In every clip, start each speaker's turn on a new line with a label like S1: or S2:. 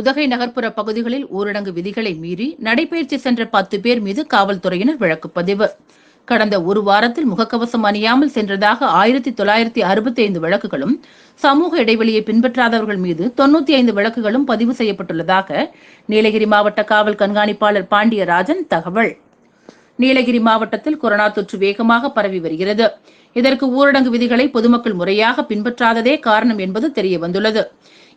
S1: உதகை நகர்ப்புற பகுதிகளில் ஊரடங்கு விதிகளை மீறி நடைபயிற்சி சென்ற பத்து பேர் மீது காவல்துறையினர் பதிவு கடந்த ஒரு வாரத்தில் முகக்கவசம் அணியாமல் சென்றதாக ஆயிரத்தி தொள்ளாயிரத்தி அறுபத்தி ஐந்து வழக்குகளும் சமூக இடைவெளியை பின்பற்றாதவர்கள் மீது தொன்னூத்தி ஐந்து வழக்குகளும் பதிவு செய்யப்பட்டுள்ளதாக நீலகிரி மாவட்ட காவல் கண்காணிப்பாளர் பாண்டியராஜன் தகவல் நீலகிரி மாவட்டத்தில் கொரோனா தொற்று வேகமாக பரவி வருகிறது இதற்கு ஊரடங்கு விதிகளை பொதுமக்கள் முறையாக பின்பற்றாததே காரணம் என்பது தெரிய வந்துள்ளது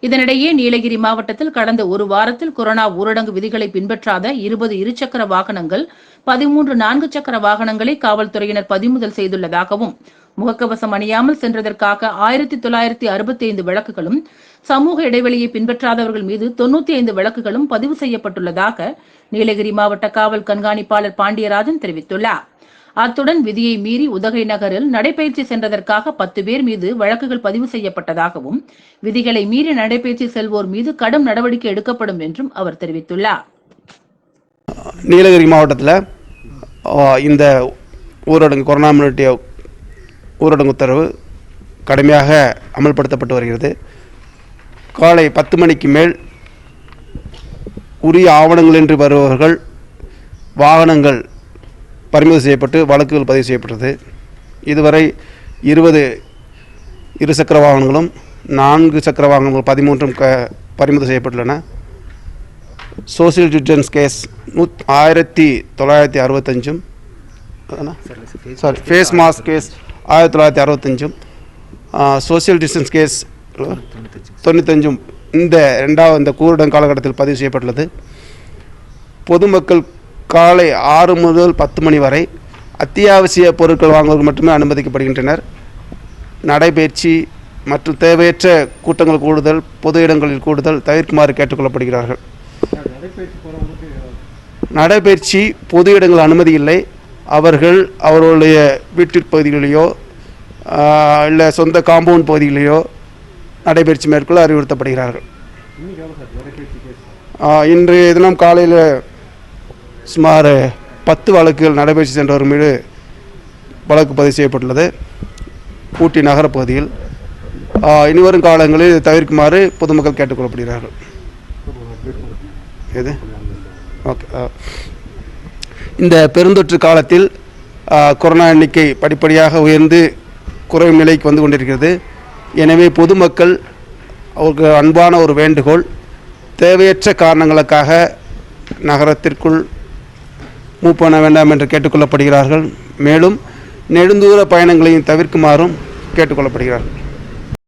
S1: இதனிடையே நீலகிரி மாவட்டத்தில் கடந்த ஒரு வாரத்தில் கொரோனா ஊரடங்கு விதிகளை பின்பற்றாத இருபது இருசக்கர வாகனங்கள் பதிமூன்று நான்கு சக்கர வாகனங்களை காவல்துறையினர் பதிமுதல் செய்துள்ளதாகவும் முகக்கவசம் அணியாமல் சென்றதற்காக ஆயிரத்தி தொள்ளாயிரத்தி அறுபத்தி ஐந்து வழக்குகளும் சமூக இடைவெளியை பின்பற்றாதவர்கள் மீது தொன்னூத்தி ஐந்து வழக்குகளும் பதிவு செய்யப்பட்டுள்ளதாக நீலகிரி மாவட்ட காவல் கண்காணிப்பாளர் பாண்டியராஜன் தெரிவித்துள்ளார் அத்துடன் விதியை மீறி உதகை நகரில் நடைபயிற்சி சென்றதற்காக பத்து பேர் மீது வழக்குகள் பதிவு செய்யப்பட்டதாகவும் விதிகளை மீறி நடைபயிற்சி செல்வோர் மீது கடும் நடவடிக்கை எடுக்கப்படும் என்றும் அவர் தெரிவித்துள்ளார்
S2: நீலகிரி மாவட்டத்தில் இந்த ஊரடங்கு கொரோனா ஊரடங்கு உத்தரவு கடுமையாக அமல்படுத்தப்பட்டு வருகிறது காலை பத்து மணிக்கு மேல் உரிய ஆவணங்களின்றி வருபவர்கள் வாகனங்கள் பறிமுதல் செய்யப்பட்டு வழக்குகள் பதிவு செய்யப்பட்டது இதுவரை இருபது இருசக்கர வாகனங்களும் நான்கு சக்கர வாகனங்கள் பதிமூன்றும் க பறிமுதல் செய்யப்பட்டுள்ளன சோசியல் ஜுட்ஜன்ஸ் கேஸ் நூத் ஆயிரத்தி தொள்ளாயிரத்தி அறுபத்தஞ்சும் சாரி ஃபேஸ் மாஸ்க் கேஸ் ஆயிரத்தி தொள்ளாயிரத்தி அறுபத்தஞ்சும் சோசியல் டிஸ்டன்ஸ் கேஸ் தொண்ணூத்தஞ்சும் இந்த ரெண்டாவது இந்த கூருடன் காலகட்டத்தில் பதிவு செய்யப்பட்டுள்ளது பொதுமக்கள் காலை ஆறு முதல் பத்து மணி வரை அத்தியாவசிய பொருட்கள் வாங்குவதற்கு மட்டுமே அனுமதிக்கப்படுகின்றனர் நடைபயிற்சி மற்றும் தேவையற்ற கூட்டங்கள் கூடுதல் பொது இடங்களில் கூடுதல் தவிர்க்குமாறு கேட்டுக்கொள்ளப்படுகிறார்கள் நடைபயிற்சி பொது இடங்கள் அனுமதி இல்லை அவர்கள் அவர்களுடைய வீட்டிற் பகுதிகளிலேயோ இல்லை சொந்த காம்பவுண்ட் பகுதிகளிலேயோ நடைபயிற்சி மேற்கொள்ள அறிவுறுத்தப்படுகிறார்கள் இன்றைய தினம் காலையில் சுமார் பத்து வழக்குகள் நடைபயிற்சி சென்றவர் மீது வழக்கு பதிவு செய்யப்பட்டுள்ளது ஊட்டி நகரப்பகுதியில் இனிவரும் காலங்களில் தவிர்க்குமாறு பொதுமக்கள் கேட்டுக்கொள்ளப்படுகிறார்கள் எது ஓகே இந்த பெருந்தொற்று காலத்தில் கொரோனா எண்ணிக்கை படிப்படியாக உயர்ந்து குறைவு நிலைக்கு வந்து கொண்டிருக்கிறது எனவே பொதுமக்கள் அவருக்கு அன்பான ஒரு வேண்டுகோள் தேவையற்ற காரணங்களுக்காக நகரத்திற்குள் மூவ் பண்ண வேண்டாம் என்று கேட்டுக்கொள்ளப்படுகிறார்கள் மேலும் நெடுந்தூர பயணங்களையும் தவிர்க்குமாறும் கேட்டுக்கொள்ளப்படுகிறார்கள்